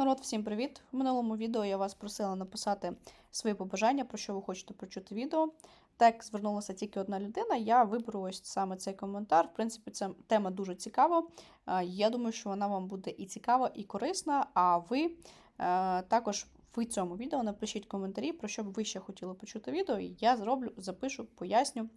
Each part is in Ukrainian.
народ, всім привіт! В минулому відео я вас просила написати свої побажання, про що ви хочете почути відео. Так звернулася тільки одна людина. Я виберу ось саме цей коментар. В принципі, ця тема дуже цікава. Я думаю, що вона вам буде і цікава, і корисна. А ви е, також в цьому відео напишіть коментарі, про що б ви ще хотіли почути відео. І я зроблю, запишу, поясню.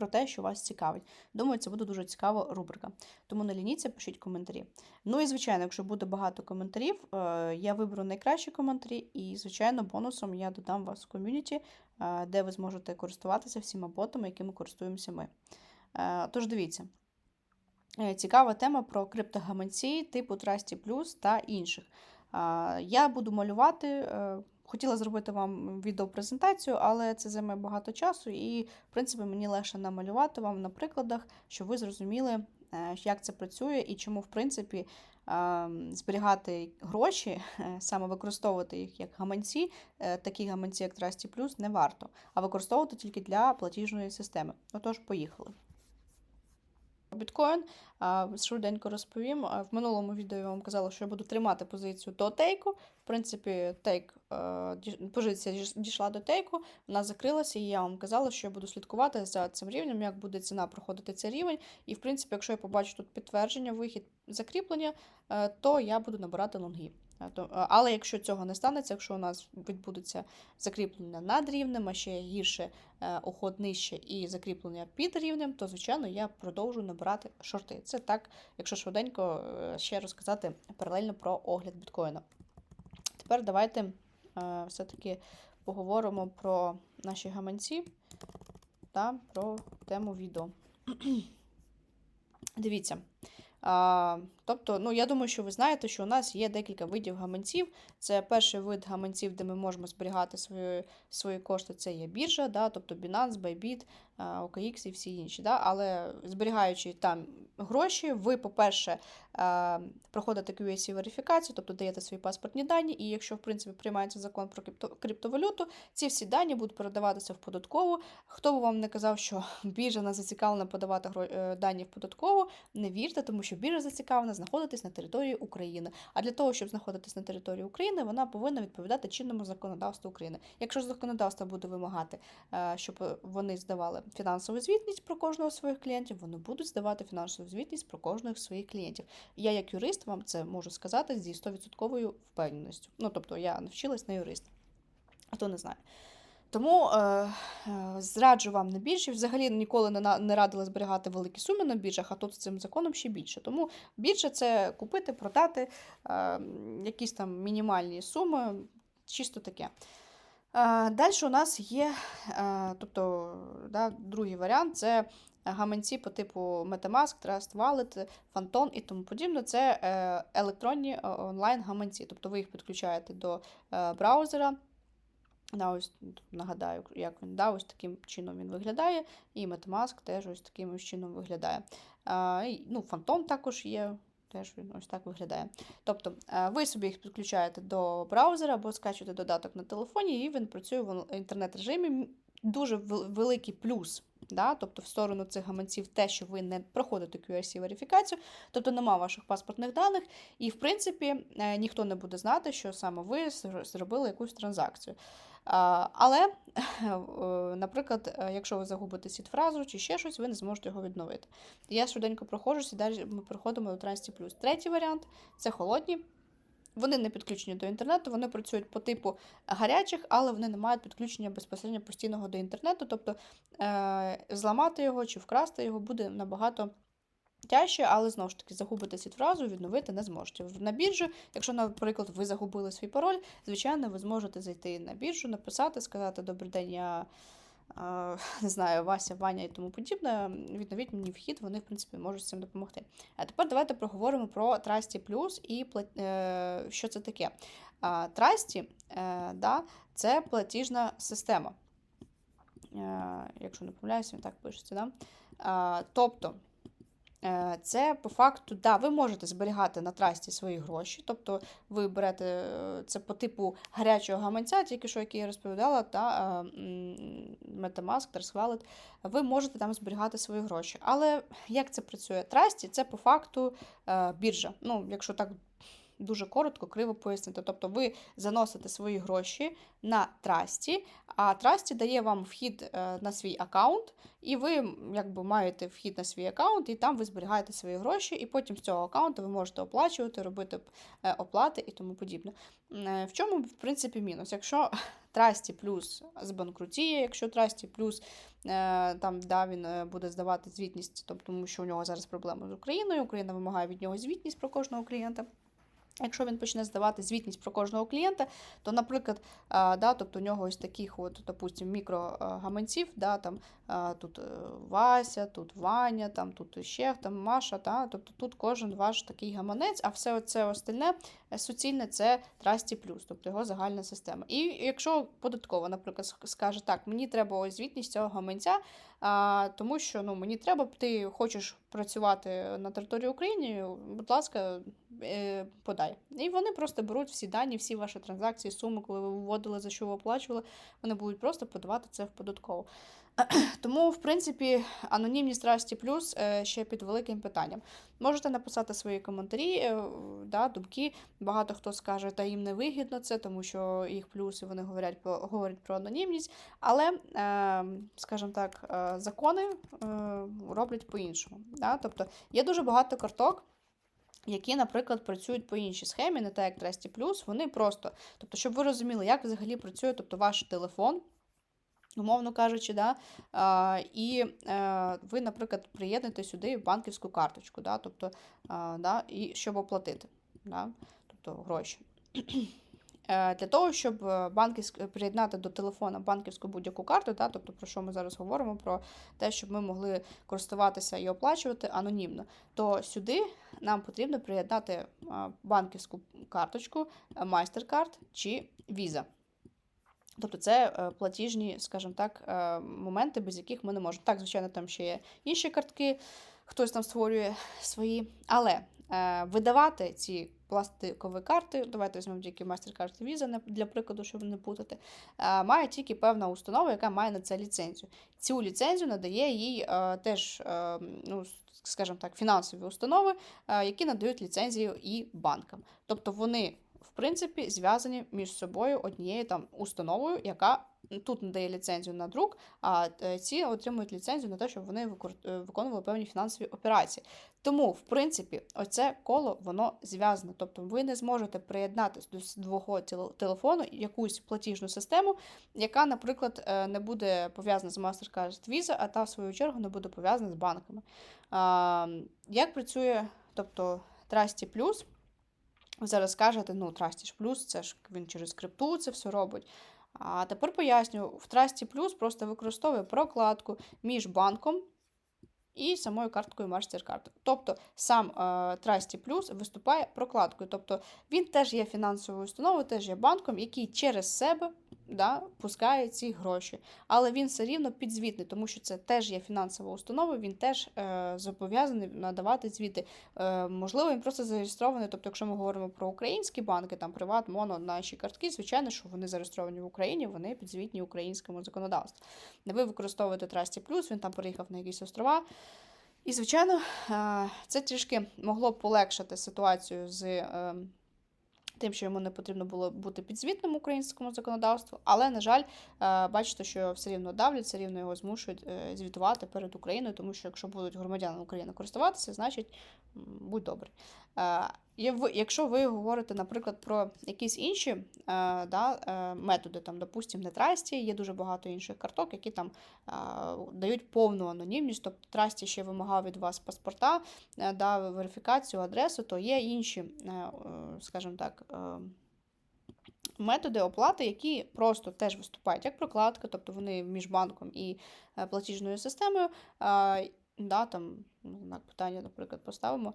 Про те, що вас цікавить. Думаю, це буде дуже цікава рубрика. Тому не лініться, пишіть коментарі. Ну і, звичайно, якщо буде багато коментарів, е, я виберу найкращі коментарі, і, звичайно, бонусом я додам вас в ком'юніті, е, де ви зможете користуватися всіма ботами, якими користуємося ми. Е, Тож дивіться. Цікава тема про криптогаманці типу Trusty Plus та інших. Я буду малювати. Хотіла зробити вам відеопрезентацію, але це займе багато часу, і, в принципі, мені легше намалювати вам на прикладах, щоб ви зрозуміли, е, як це працює і чому, в принципі, е, зберігати гроші, е, саме використовувати їх як гаманці, такі гаманці, як Trusty Plus, не варто, а використовувати тільки для платіжної системи. Отож, поїхали. Біткоін швиденько розповім. В минулому відео я вам казала, що я буду тримати позицію до тейку. Принципі, тейк, е, позиція дійшла до тейку, вона закрилася, і я вам казала, що я буду слідкувати за цим рівнем, як буде ціна проходити цей рівень. І, в принципі, якщо я побачу тут підтвердження, вихід закріплення, е, то я буду набирати лонги. Е, Але якщо цього не станеться, якщо у нас відбудеться закріплення над рівнем, а ще гірше уход нижче і закріплення під рівнем, то звичайно я продовжу набирати шорти. Це так, якщо швиденько ще розказати паралельно про огляд біткоїна. Тепер давайте е, все-таки поговоримо про наші гаманці та про тему відео. Дивіться. А, тобто, ну, я думаю, що ви знаєте, що у нас є декілька видів гаманців. Це перший вид гаманців, де ми можемо зберігати свої, свої кошти. Це є біржа, да, тобто Binance, Bybit, OKX і всі інші. Да, але зберігаючи там гроші, ви, по-перше, проходите QAC верифікацію, тобто даєте свої паспортні дані, і якщо, в принципі, приймається закон про крипто, криптовалюту, ці всі дані будуть передаватися в податкову. Хто би вам не казав, що біржа не зацікавлена подавати е, дані в податкову, не вірте, тому що біржа зацікавлена знаходитись на території України. А для того, щоб знаходитись на території України, вона повинна відповідати чинному законодавству України. Якщо законодавство буде вимагати, е, щоб вони здавали фінансову звітність про кожного з своїх клієнтів, вони будуть здавати фінансову звітність про кожного з своїх клієнтів. Я, як юрист, вам це можу сказати зі 100% впевненістю. Ну, тобто, я навчилась на юриста. Хто не знає. Тому е, е, зраджу вам на біржі. Взагалі ніколи не, на- не радила зберігати великі суми на біржах, а тут з цим законом ще більше. Тому біржа це купити, продати е, якісь там мінімальні суми, чисто таке. Далі у нас є, е, тобто, да, другий варіант це гаманці по типу MetaMask, Trust Wallet, Phantom і тому подібне. Це е, електронні е, онлайн-гаманці. Тобто ви їх підключаєте до браузера. Да, ось нагадаю, як він да, ось таким чином він виглядає. І MetaMask теж ось таким чином виглядає. А, ну, Phantom також є, теж він ось так виглядає. Тобто е, ви собі їх підключаєте до браузера або скачуєте додаток на телефоні, і він працює в інтернет-режимі. Дуже великий плюс. Да? Тобто в сторону цих гаманців те, що ви не проходите QRC-верифікацію, тобто нема ваших паспортних даних, і в принципі е, ніхто не буде знати, що саме ви зр- зробили якусь транзакцію. А, Але, е, наприклад, е, якщо ви загубите сіт-фразу чи ще щось, ви не зможете його відновити. Я швиденько проходжуся, далі ми переходимо до Trusty+. Третій варіант це холодні. Вони не підключені до інтернету, вони працюють по типу гарячих, але вони не мають підключення безпосередньо постійного до інтернету. Тобто е- зламати його чи вкрасти його буде набагато тяжче, але знову ж таки загубити сіт-фразу, відновити не зможете. На біржу, якщо, наприклад, ви загубили свій пароль, звичайно, ви зможете зайти на біржу, написати, сказати Добрий день, я не знаю, Вася, Ваня і тому подібне. Відновіть мені вхід, вони, в принципі, можуть з цим допомогти. А тепер давайте проговоримо про Trusty Plus і е, що це таке. Trusty, е, да, це платіжна система. Е, Якщо не помиляюся, він так пишеться. Да? Тобто. Е, Це по факту, да, ви можете зберігати на трасті свої гроші, тобто ви берете е, це по типу гарячого гаманця, тільки що, який я розповідала, та е, Metamask, Trust Wallet, ви можете там зберігати свої гроші. Але як це працює? Трасті це по факту біржа. Ну, якщо так дуже коротко, криво пояснити. Тобто ви заносите свої гроші на трасті, а трасті дає вам вхід е, на свій аккаунт, і ви якби маєте вхід на свій аккаунт, і там ви зберігаєте свої гроші, і потім з цього аккаунту ви можете оплачувати, робити е, оплати і тому подібне. Е, В чому, в принципі, мінус? Якщо Трасті плюс збанкрутіє, якщо Трасті плюс там да, він буде здавати звітність, тобто, тому що у нього зараз проблеми з Україною. Україна вимагає від нього звітність про кожного клієнта. Якщо він почне здавати звітність про кожного клієнта, то, наприклад, да, тобто у нього ось таких, от, допустим, мікрогаманців, да, там, тут е, Вася, тут Ваня, там, тут ще там, Маша, да, тобто тут кожен ваш такий гаманець, а все це остальне е, суцільне це Трасті Плюс, тобто його загальна система. І якщо податково, наприклад, скаже, так, мені треба ось звітність цього гаманця, а, тому що ну, мені треба, ти хочеш працювати на території України, будь ласка, е, подай. І вони просто беруть всі дані, всі ваші транзакції, суми, коли ви вводили, за що ви оплачували, вони будуть просто подавати це в податкову. Тому, в принципі, анонімність Расті Плюс е, ще під великим питанням. Можете написати свої коментарі, е, да, думки. Багато хто скаже, та їм не вигідно це, тому що їх плюси вони говорять про, говорять про анонімність. Але, е, скажімо так, закони роблять по-іншому. Да? Тобто є дуже багато карток. Які, наприклад, працюють по іншій схемі, не так як Тресті Плюс, вони просто, тобто, щоб ви розуміли, як взагалі працює тобто, ваш телефон, умовно кажучи, да, і е, ви, наприклад, приєднуєте сюди банківську карточку, да, тобто, да, і щоб оплатити да, тобто, гроші. Е, Для того, щоб е, банківськ... приєднати до телефона банківську будь-яку карту, да, тобто про що ми зараз говоримо, про те, щоб ми могли користуватися і оплачувати анонімно, то сюди нам потрібно приєднати банківську карточку MasterCard чи Visa. Тобто це е, платіжні, скажімо так, е, моменти, без яких ми не можемо. Так, звичайно, там ще є інші картки, хтось там створює свої. Але е, видавати ці пластикові карти, давайте візьмемо тільки і Visa для прикладу, щоб не путати, має тільки певна установа, яка має на це ліцензію. Цю ліцензію надає їй теж, ну, скажімо так, фінансові установи, які надають ліцензію і банкам. Тобто вони в принципі, зв'язані між собою однією там установою, яка тут надає ліцензію на друк, а е, ці отримують ліцензію на те, щоб вони е, виконували певні фінансові операції. Тому, в принципі, оце коло воно зв'язане. Тобто ви не зможете приєднати до свого телефону якусь платіжну систему, яка, наприклад, е, не буде пов'язана з MasterCard Visa, а та, в свою чергу, не буде пов'язана з банками. Як працює, тобто, Trusty Plus? Зараз скажете, ну, Trusty Plus, це ж він через крипту це все робить. А тепер поясню, в Trusty Plus просто використовує прокладку між банком і самою карткою MasterCard. Тобто сам е, Trusty Plus виступає прокладкою. Тобто він теж є фінансовою установою, теж є банком, який через себе да, пускає ці гроші. Але він все рівно підзвітний, тому що це теж є фінансова установа, він теж е, зобов'язаний надавати звіти. Е, можливо, він просто зареєстрований. Тобто, якщо ми говоримо про українські банки, там Приват, Моно, наші картки, звичайно, що вони зареєстровані в Україні, вони підзвітні українському законодавству. Не ви використовуєте Trusty Plus, він там переїхав на якісь острова. І, звичайно, е, це трішки могло б полегшити ситуацію з е, тим, що йому не потрібно було бути підзвітним українському законодавству, але, на жаль, е, бачите, що все рівно давлять, все рівно його змушують е, звітувати перед Україною, тому що якщо будуть громадяни України користуватися, значить будь добрий. Е, Якщо ви говорите, наприклад, про якісь інші е, да, е, методи, там, допустимо, не Трасті, є дуже багато інших карток, які там е, дають повну анонімність, тобто Трасті ще вимагав від вас паспорта, е, да, верифікацію, адресу, то є інші, е, е, скажімо так, е, методи оплати, які просто теж виступають як прокладка, тобто вони між банком і е, платіжною системою. Да, там, ну, знак питання, наприклад, поставимо.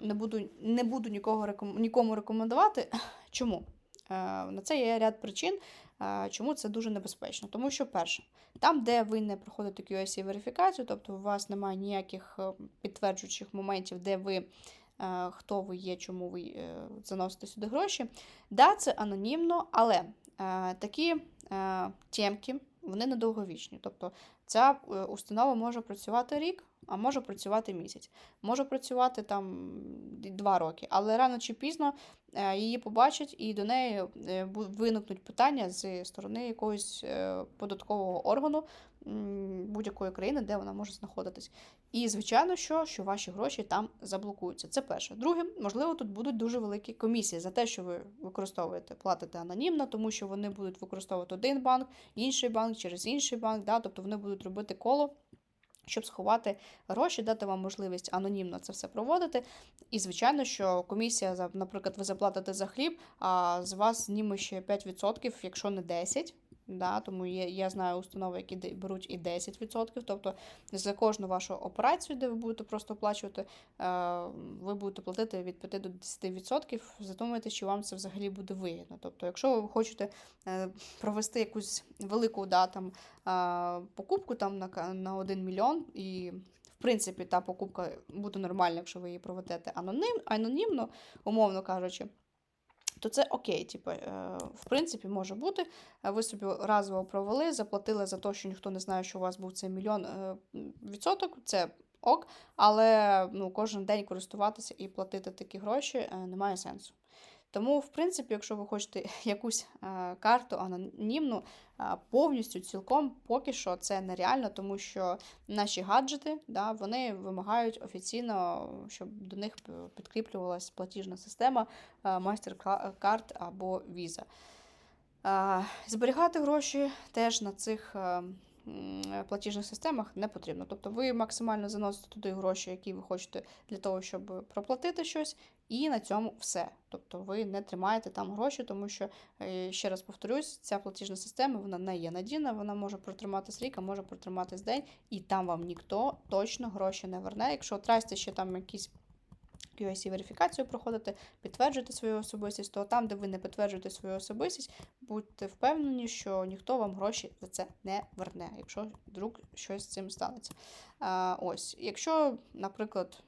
Не буду, не буду нікого нікому рекомендувати. Чому? Е, На це є ряд причин, е, чому це дуже небезпечно. Тому що, перше, там, де ви не проходите QSC верифікацію, тобто у вас немає ніяких е, підтверджуючих моментів, де ви. Хто ви є, чому ви заносите сюди гроші. Да, це анонімно, але е, такі е, тємки, вони недовговічні. Тобто ця е, установа може працювати рік, а може працювати місяць, може працювати там два роки, але рано чи пізно е, її побачать і до неї е, виникнуть питання з сторони якогось податкового органу будь-якої країни, де вона може знаходитись. І, звичайно, що, що ваші гроші там заблокуються. Це перше. Друге, можливо, тут будуть дуже великі комісії за те, що ви використовуєте, платите анонімно, тому що вони будуть використовувати один банк, інший банк через інший банк. Да? Тобто вони будуть робити коло. Щоб сховати гроші, дати вам можливість анонімно це все проводити. І, звичайно, що комісія, за- наприклад, ви заплатите за хліб, а з вас зніме ще 5%, якщо не 10%. Да, тому є, я знаю установи, які беруть і 10%. Тобто за кожну вашу операцію, де ви будете просто оплачувати, е, ви будете платити від 5 до 10%. Задумайте, чи вам це взагалі буде вигідно. Тобто, якщо ви хочете е, провести якусь велику да, там, покупку там на, на 1 мільйон, і в принципі та покупка буде нормальна, якщо ви її проведете анонім, анонімно, умовно кажучи. То це окей, типу, е, в принципі, може бути. Е, Ви собі разово провели, заплатили за те, що ніхто не знає, що у вас був цей мільйон е, відсоток. Це ок, але ну, кожен день користуватися і платити такі гроші немає сенсу. Тому, в принципі, якщо ви хочете якусь е, карту анонімну, е, повністю цілком поки що це нереально, тому що наші гаджети да, вони вимагають офіційно, щоб до них підкріплювалася платіжна система е, MasterCard або Visa. Е, Зберігати гроші теж на цих е, платіжних системах не потрібно. Тобто ви максимально заносите туди гроші, які ви хочете для того, щоб проплатити щось, і на цьому все. Тобто ви не тримаєте там гроші, тому що, е, ще раз повторюсь, ця платіжна система вона не є надійна, вона може протриматись рік, а може протриматись день, і там вам ніхто точно гроші не верне. Якщо трасті ще там якісь QIC верифікацію проходите, підтверджуєте свою особистість, то там, де ви не підтверджуєте свою особистість, будьте впевнені, що ніхто вам гроші за це не верне, якщо вдруг щось з цим станеться. А, ось, якщо, наприклад,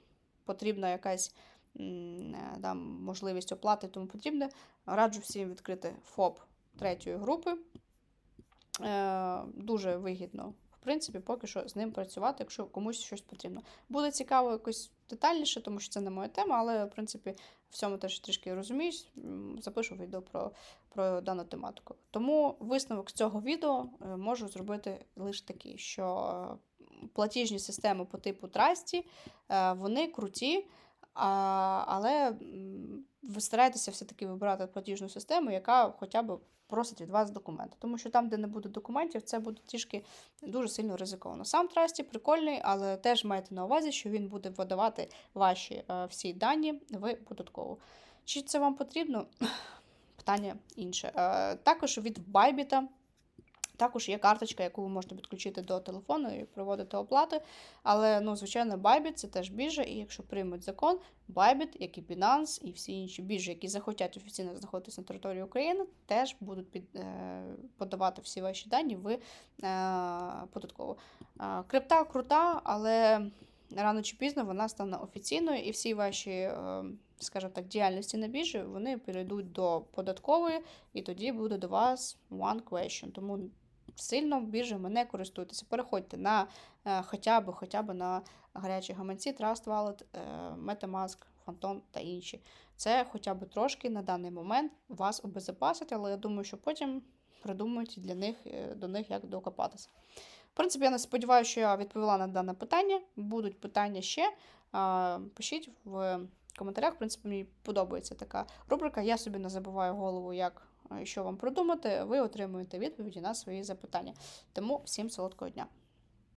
потрібна якась е, там, можливість оплати, тому потрібне, раджу всім відкрити ФОП третьої групи. Е, дуже вигідно. Принципі, поки що з ним працювати, якщо комусь щось потрібно. Буде цікаво якось детальніше, тому що це не моя тема, але в принципі в цьому теж трішки розуміюсь. Запишу відео про, про дану тематику. Тому висновок цього відео е, можу зробити лише такий, що платіжні системи по типу Трасті, е, вони круті, а, але ви стараєтеся все-таки вибирати платіжну систему, яка хоча б просить від вас документи. Тому що там, де не буде документів, це буде трішки дуже сильно ризиковано. Сам Трасті прикольний, але теж майте на увазі, що він буде видавати ваші е, всі дані в податкову. Чи це вам потрібно? Питання інше. Е, також від Bybit також є карточка, яку ви можете підключити до телефону і проводити оплати. Але, ну, звичайно, Bybit це теж біржа, і якщо приймуть закон, Bybit, як і Binance, і всі інші біржі, які захотять офіційно знаходитися на території України, теж будуть під, е, подавати всі ваші дані в е, податкову. Е, крипта крута, але рано чи пізно вона стане офіційною, і всі ваші, е, скажімо так, діяльності на біржі вони перейдуть до податкової, і тоді буде до вас one question. Тому сильно біржами не користуйтеся. Переходьте на е, хоча б, хоча б на гарячі гаманці, Trust Wallet, е, MetaMask, Phantom та інші. Це хоча б трошки на даний момент вас обезопасить, але я думаю, що потім придумають для них, е, до них як докопатися. В принципі, я не сподіваюся, що я відповіла на дане питання. Будуть питання ще. а, Пишіть в коментарях. В принципі, мені подобається така рубрика. Я собі не забуваю голову, як е, що вам продумати, Ви отримуєте відповіді на свої запитання. Тому всім солодкого дня!